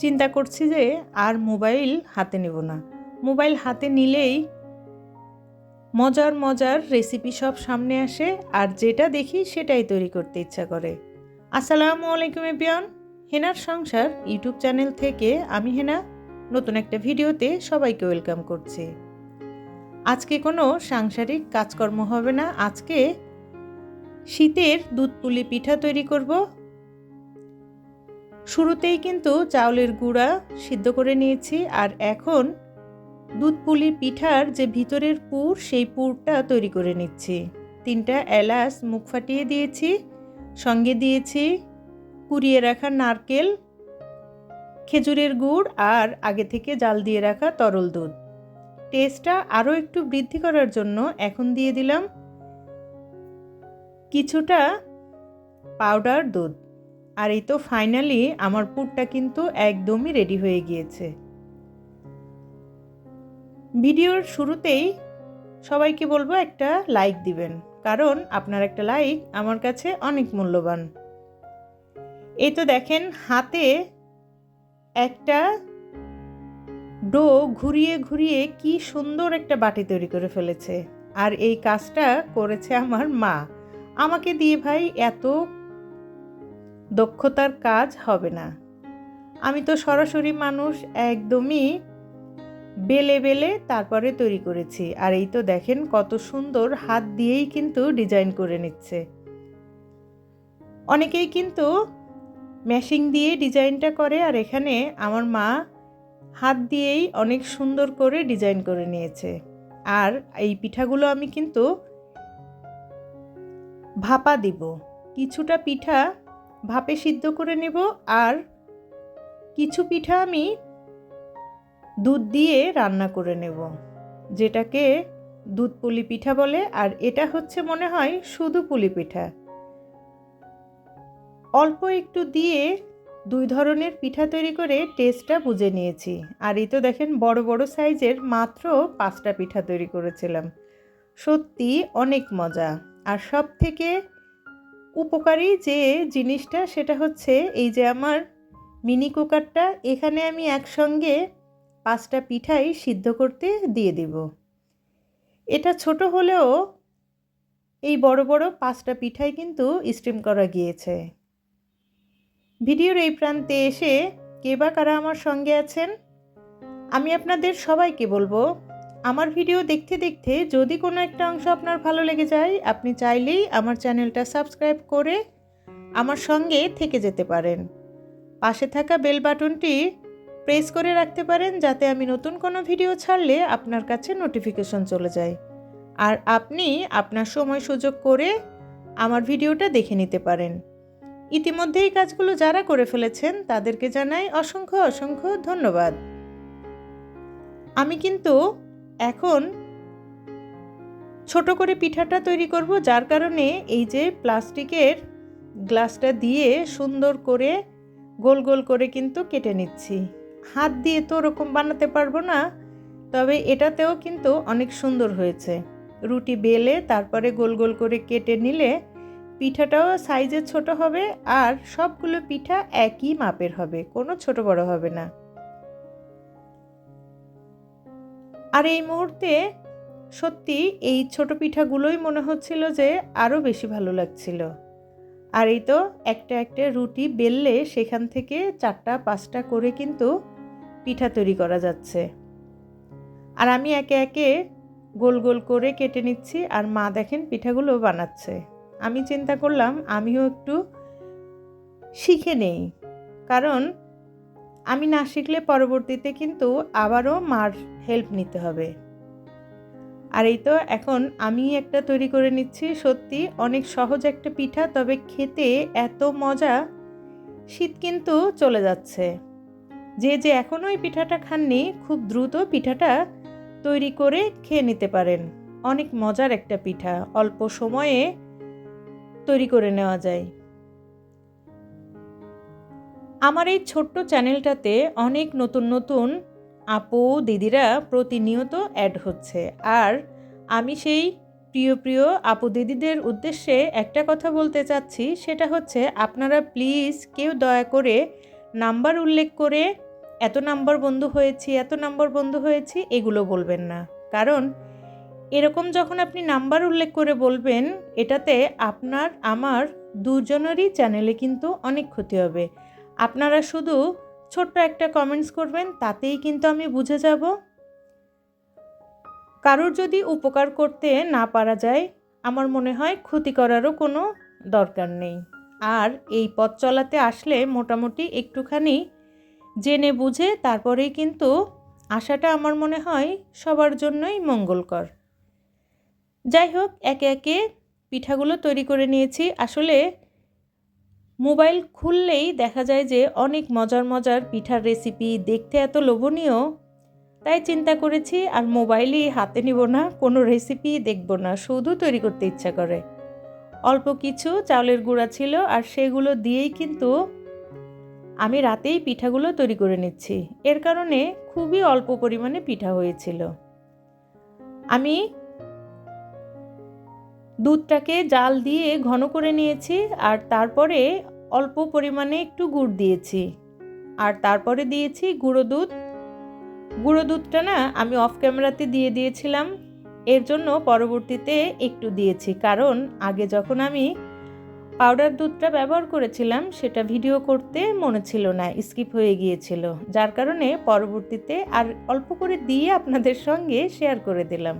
চিন্তা করছি যে আর মোবাইল হাতে নেব না। মোবাইল হাতে নিলেই মজার মজার রেসিপি সব সামনে আসে আর যেটা দেখি সেটাই তৈরি করতে ইচ্ছা করে। আসসালামু আলাইকুম এবিয়ন হেনার সংসার ইউটিউব চ্যানেল থেকে আমি হেনা, নতুন একটা ভিডিওতে সবাইকে ওয়েলকাম করছি। আজকে কোনো সাংসারিক কাজকর্ম হবে না, আজকে শীতের দুধ পুলি পিঠা তৈরি করব শুরুতেই কিন্তু চাউলের গুঁড়া সিদ্ধ করে নিয়েছি আর এখন দুধ পুলি পিঠার যে ভিতরের পুর, সেই পুরটা তৈরি করে নিচ্ছি। তিনটা এলাচ মুখ ফাটিয়ে দিয়েছি, সঙ্গে দিয়েছি কুড়িয়ে রাখা নারকেল, খেজুরের গুড় আর আগে থেকে জাল দিয়ে রাখা তরল দুধ। টেস্টটা আরও একটু বৃদ্ধি করার জন্য এখন দিয়ে দিলাম কিছুটা পাউডার দুধ। আর এই তো ফাইনালি আমার পুরটা কিন্তু একদমই রেডি হয়ে গিয়েছে। ভিডিওর শুরুতেই সবাইকে বলব একটা লাইক দিবেন, কারণ আপনার একটা লাইক আমার কাছে অনেক মূল্যবান। এই তো দেখেন হাতে একটা ডো ঘুরিয়ে ঘুরিয়ে কি সুন্দর একটা বাটি তৈরি করে ফেলেছে। আর এই কাজটা করেছে আমার মা। আমাকে দিয়ে ভাই এত দক্ষতার কাজ হবে না। আমি তো সরাসরি মানুষ একদমই বেলে বেলে তারপরে তৈরি করেছি। আর এই তো দেখেন কত সুন্দর হাত দিয়েই কিন্তু ডিজাইন করে নিচ্ছে। অনেকেই কিন্তু ম্যাশিং দিয়ে ডিজাইনটা করে আর এখানে আমার মা হাত দিয়েই অনেক সুন্দর করে ডিজাইন করে নিয়েছে। আর এই পিঠাগুলো আমি কিন্তু ভাপা দিব। কিছুটা পিঠা ভাপে সিদ্ধ করে নেব আর কিছু পিঠা আমি দুধ দিয়ে রান্না করে নেব, যেটাকে দুধ পুলি পিঠা বলে, আর এটা হচ্ছে মনে হয় শুধু পুলি পিঠা। অল্প একটু দিয়ে দুই ধরনের পিঠা তৈরি করে টেস্টটা বুঝে নিয়েছি। আর এই তো দেখেন, বড় বড় সাইজের মাত্র পাঁচটা পিঠা তৈরি করেছিলাম। সত্যি অনেক মজা। আর সব থেকে উপকারী যে জিনিসটা সেটা হচ্ছে এই যে আমার মিনি কুকারটা, এখানে আমি একসঙ্গে পাঁচটা পিঠাই সিদ্ধ করতে দিয়ে দিব। এটা ছোট হলেও এই বড় বড় পাঁচটা পিঠাই কিন্তু স্টিম করা গিয়েছে। ভিডিওর এই প্রান্তে এসে কে বা কারা আমার সঙ্গে আছেন, আমি আপনাদের সবাইকে বলব আমার ভিডিও দেখতে দেখতে যদি কোনো একটা অংশ আপনার ভালো লেগে যায়, আপনি চাইলেই আমার চ্যানেলটা সাবস্ক্রাইব করে আমার সঙ্গে থেকে যেতে পারেন। পাশে থাকা বেল বাটনটি প্রেস করে রাখতে পারেন যাতে আমি নতুন কোনো ভিডিও ছাড়লে আপনার কাছে নোটিফিকেশন চলে যায়। আর আপনি আপনার সময় সুযোগ করে আমার ভিডিওটা দেখে নিতে পারেন। ইতিমধ্যে এই কাজগুলো যারা করে ফেলেছেন, তাদেরকে জানাই অসংখ্য অসংখ্য ধন্যবাদ। আমি কিন্তু এখন ছোট করে পিঠাটা তৈরি করব, যার কারণে এই যে প্লাস্টিকের গ্লাসটা দিয়ে সুন্দর করে গোল গোল করে কিন্তু কেটে নিচ্ছি। হাত দিয়ে তো ওরকম বানাতে পারব না, তবে এটাতেও কিন্তু অনেক সুন্দর হয়েছে। রুটি বেলে তারপরে গোল গোল করে কেটে নিলে পিঠাটাও সাইজে ছোট হবে আর সবগুলো পিঠা একই মাপের হবে, কোনো ছোট বড় হবে না। আর এই মুহূর্তে সত্যি এই ছোট পিঠাগুলোই মনে হচ্ছিল যে আরও বেশি ভালো লাগছিল। আর এই তো একটা একটা রুটি বেললে সেখান থেকে চারটা, পাঁচটা করে কিন্তু পিঠা তৈরি করা যাচ্ছে। আর আমি একে একে গোল গোল করে কেটে নিচ্ছি আর মা দেখেন পিঠাগুলো বানাচ্ছে। আমি চিন্তা করলাম আমিও একটু শিখে নেই। কারণ আমি না শিখলে পরবর্তীতে কিন্তু আবারও মার হেল্প নিতে হবে। আর এই তো এখন আমি একটা তৈরি করে নিচ্ছি। সত্যি অনেক সহজ একটা পিঠা, তবে খেতে এত মজা, শীত কিন্তু চলে যাচ্ছে। যে যে এখনও এই পিঠাটা খাননি, খুব দ্রুত পিঠাটা তৈরি করে খেয়ে নিতে পারেন। অনেক মজার একটা পিঠা, অল্প সময়ে তৈরি করে নেওয়া যায়। আমার এই ছোট্ট চ্যানেলটাতে অনেক নতুন নতুন আপু, দিদিরা প্রতিনিয়ত অ্যাড হচ্ছে। আর আমি সেই প্রিয় প্রিয় আপু দিদিদের উদ্দেশ্যে একটা কথা বলতে চাচ্ছি, সেটা হচ্ছে আপনারা প্লিজ কেউ দয়া করে নাম্বার উল্লেখ করে এত নাম্বার বন্ধু হয়েছি, এত নাম্বার বন্ধু হয়েছি, এগুলো বলবেন না। কারণ এরকম যখন আপনি নাম্বার উল্লেখ করে বলবেন, এটাতে আপনার, আমার দুজনেরই চ্যানেলে কিন্তু অনেক ক্ষতি হবে। আপনারা শুধু ছোট্ট একটা কমেন্টস করবেন, তাতেই কিন্তু আমি বুঝে যাব। কারোর যদি উপকার করতে না পারা যায়, আমার মনে হয় ক্ষতি করারও কোনো দরকার নেই। আর এই পথ চলাতে আসলে মোটামুটি একটুখানি জেনে বুঝে, তারপরেই কিন্তু আসাটা আমার মনে হয় সবার জন্যই মঙ্গলকর। যাই হোক, একে একে পিঠাগুলো তৈরি করে নিয়েছি। আসলে মোবাইল খুললেই দেখা যায় যে অনেক মজার মজার পিঠার রেসিপি দেখতে এত লোভনীয়। তাই চিন্তা করেছি, আর মোবাইলই হাতে নিব না, কোনো রেসিপি দেখব না, শুধু তৈরি করতে ইচ্ছা করে। অল্প কিছু চাউলের গুঁড়া ছিল, আর সেগুলো দিয়েই কিন্তু আমি রাতেই পিঠাগুলো তৈরি করে নিচ্ছি। এর কারণে খুবই অল্প পরিমাণে পিঠা হয়েছিল। আমি দুধটাকে জাল দিয়ে ঘন করে নিয়েছি আর তারপরে অল্প পরিমাণে একটু গুড় দিয়েছি। আর তারপরে দিয়েছি গুঁড়ো দুধ। গুঁড়ো দুধটা না আমি অফ ক্যামেরাতে দিয়ে দিয়েছিলাম। এর জন্য পরবর্তীতে একটু দিয়েছি। কারণ আগে যখন আমি পাউডার দুধটা ব্যবহার করেছিলাম, সেটা ভিডিও করতে মনে ছিল না স্কিপ হয়ে গিয়েছিল। যার কারণে পরবর্তীতে আর অল্প করে দিয়ে আপনাদের সঙ্গে শেয়ার করে দিলাম।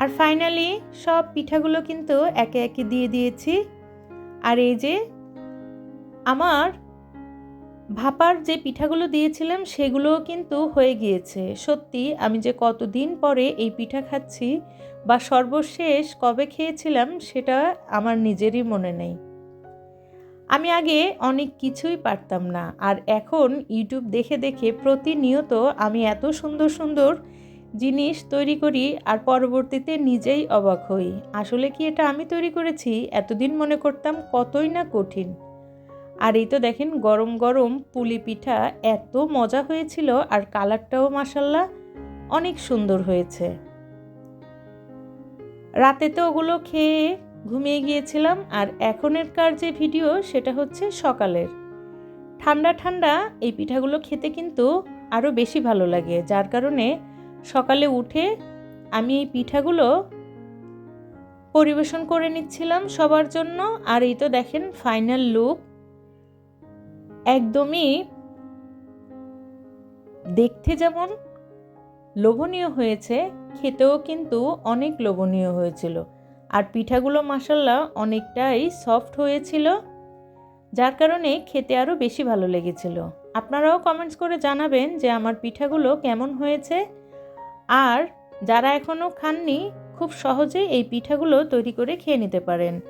আর ফাইনালি সব পিঠাগুলো কিন্তু একে একে দিয়ে দিয়েছি। আর এই যে, আমার ভাপার যে পিঠাগুলো দিয়েছিলাম, সেগুলোও কিন্তু হয়ে গিয়েছে। সত্যি, আমি যে কতদিন পরে এই পিঠা খাচ্ছি বা সর্বশেষ কবে খেয়েছিলাম, সেটা আমার নিজেরই মনে নেই। আমি আগে অনেক কিছুই পারতাম না, আর এখন ইউটিউব দেখে দেখে প্রতিনিয়ত আমি এত সুন্দর সুন্দর জিনিস তৈরি করি আর পরবর্তীতে নিজেই অবাক হই। আসলে কি এটা আমি তৈরি করেছি? এতদিন মনে করতাম কতই না কঠিন। আর এই তো দেখেন গরম গরম পুলি পিঠা এত মজা হয়েছিল আর কালারটাও মাসাল্লাহ অনেক সুন্দর হয়েছে। রাতে তো ওগুলো খেয়ে ঘুমিয়ে গিয়েছিলাম আর এখনেরকার যে ভিডিও সেটা হচ্ছে সকালের। ঠান্ডা ঠান্ডা এই পিঠাগুলো খেতে কিন্তু আরও বেশি ভালো লাগে, যার কারণে সকালে উঠে আমি এই পিঠাগুলো পরিবেশন করে নিচ্ছিলাম সবার জন্য। আর এই তো দেখেন ফাইনাল লুক একদমই দেখতে যেমন লোভনীয় হয়েছে, খেতেও কিন্তু অনেক লোভনীয় হয়েছিল। আর পিঠাগুলো মাসাল্লাহ অনেকটাই সফট হয়েছিল, যার কারণে খেতে আরও বেশি ভালো লেগেছিল। আপনারাও কমেন্টস করে জানাবেন যে আমার পিঠাগুলো কেমন হয়েছে। আর যারা এখনও খাননি, খুব সহজে এই পিঠাগুলো তৈরি করে খেয়ে নিতে পারেন।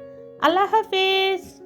আল্লাহ হাফেজ!